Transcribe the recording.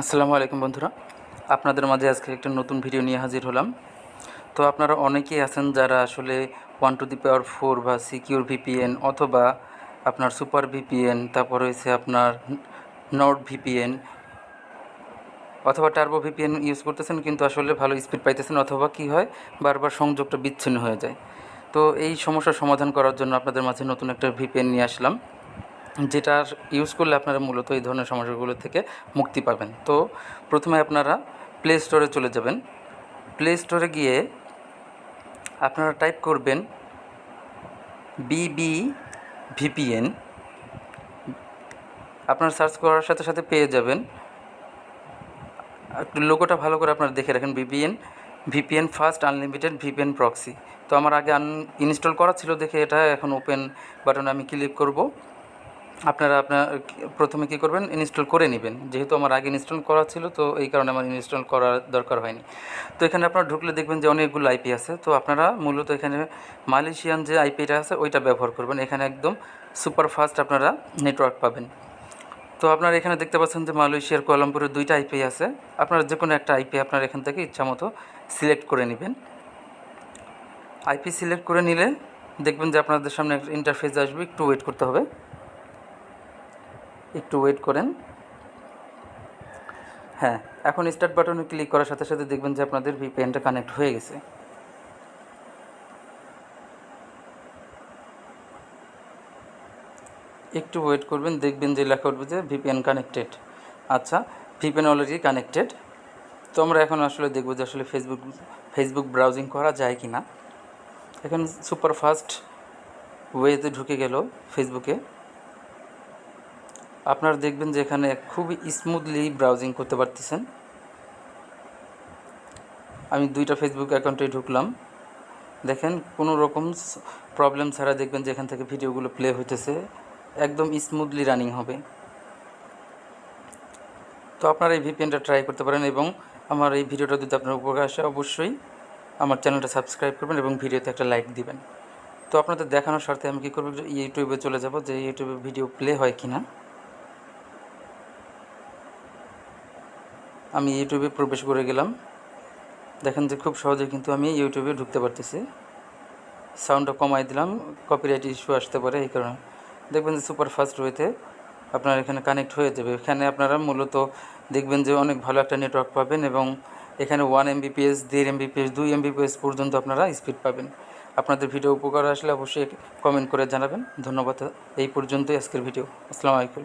আসসালামু আলাইকুম বন্ধুরা। আপনাদের মাঝে আজকে একটা নতুন ভিডিও নিয়ে হাজির হলাম। তো আপনারা অনেকেই আছেন যারা আসলে one to the power four বা সিকিউর ভিপিএন অথবা আপনার সুপার ভিপিএন তারপর হয়েছে আপনার নট ভিপিএন অথবা টার্বো ভিপিএন ইউজ করতেছেন কিন্তু আসলে ভালো স্পিড পাইতেছেন অথবা কি হয়, বারবার সংযোগটা বিচ্ছিন্ন হয়ে যায়। তো এই সমস্যার সমাধান করার জন্য আপনাদের মাঝে নতুন একটা ভিপিএন নিয়ে আসলাম। যেটা ইউজ করলে আপনারা মূলত এই ধরনের সমস্যাগুলো থেকে মুক্তি পাবেন। তো প্রথমে আপনারা প্লে স্টোরে চলে যাবেন। প্লে স্টোরে গিয়ে আপনারা টাইপ করবেন বিবি ভিপিএন আপনারা সার্চ করার সাথে সাথে পেয়ে যাবেন। একটু লোগোটা ভালো করে আপনারা দেখে রাখেন VPN VPN first unlimited VPN proxy তো আমার আগে আন ইনস্টল করা ছিল দেখে এটা এখন ওপেন বাটনে আমি ক্লিক করব। আপনারা আপনার প্রথমে কী করবেন? ইনস্টল করে নেবেন। যেহেতু আমার আগে ইনস্টল করা ছিল, তো এই কারণে আমার ইনস্টল করার দরকার হয়নি। তো এখানে আপনারা ঢুকলে দেখবেন যে অনেকগুলো আইপি আছে। তো আপনারা মূলত এখানে মালয়েশিয়ান যে আইপিটা আছে, ওইটা ব্যবহার করবেন। এখানে একদম সুপার ফাস্ট আপনারা নেটওয়ার্ক পাবেন। তো আপনারা এখানে দেখতে পাচ্ছেন যে মালয়েশিয়ার কোয়ালামপুরে দুইটা আইপি আছে। আপনারা যে কোনো একটা আইপি আপনারা এখান থেকে ইচ্ছা মতো সিলেক্ট করে নেবেন। আইপি সিলেক্ট করে নিলে দেখবেন যে আপনাদের সামনে একটা ইন্টারফেস আসবে, একটু ওয়েট করতে হবে। একটু ওয়েট করেন। হ্যাঁ এখন স্টার্ট বাটনে ক্লিক করার সাথে সাথে দেখবেন যে আপনাদের ভিপিএনটা কানেক্ট হয়ে গেছে। একটু ওয়েট করবেন, দেখবেন যে লেখা উঠবে যে ভিপিএন কানেক্টেড আচ্ছা ভিপিএন অলরেডি কানেক্টেড তো আমরা এখন আসলে দেখব যে আসলে ফেসবুক ফেসবুক ব্রাউজিং করা যায় কি না এখন সুপার ফাস্ট ওয়েতে ঢুকে গেল ফেসবুকে আপনারা দেখবেন যে এখানে খুবই স্মুথলি ব্রাউজিং করতে পারতেছেন। আমি দুইটা ফেসবুক অ্যাকাউন্টে ঢুকলাম। দেখেন, কোনো রকম প্রবলেম ছাড়া দেখবেন যে এখান থেকে ভিডিওগুলো প্লে হইতেছে। একদম স্মুথলি রানিং হবে। তো আপনারা এই ভিপিএনটা ট্রাই করতে পারেন এবং আমার এই ভিডিওটা যদি আপনার উপকার আসে, অবশ্যই আমার চ্যানেলটা সাবস্ক্রাইব করবেন এবং ভিডিওতে একটা লাইক দিবেন। তো আপনাদের দেখানোর স্বার্থে আমি কী করব? ইউটিউবে চলে যাব যে ইউটিউবে ভিডিও প্লে হয় কি না আমি ইউটিউবে প্রবেশ করে গেলাম। দেখেন যে খুব সহজে কিন্তু আমি ইউটিউবে ঢুকতে পারতেছি। সাউন্ডটা কমাই দিলাম কপিরাইট ইস্যু আসতে পারে এই কারণে। দেখবেন যে সুপার ফাস্ট ওয়েতে আপনার এখানে কানেক্ট হয়ে যাবে। এখানে আপনারা মূলত দেখবেন যে অনেক ভালো একটা নেটওয়ার্ক পাবেন এবং এখানে ওয়ান এমবিপিএস দেড় এমবিপিএস দুই এমবিপিএস পর্যন্ত আপনারা স্পিড পাবেন। আপনাদের ভিডিও উপকার আসলে অবশ্যই কমেন্ট করে জানাবেন। ধন্যবাদ, এই পর্যন্তই আজকের ভিডিও আসসালামু আলাইকুম।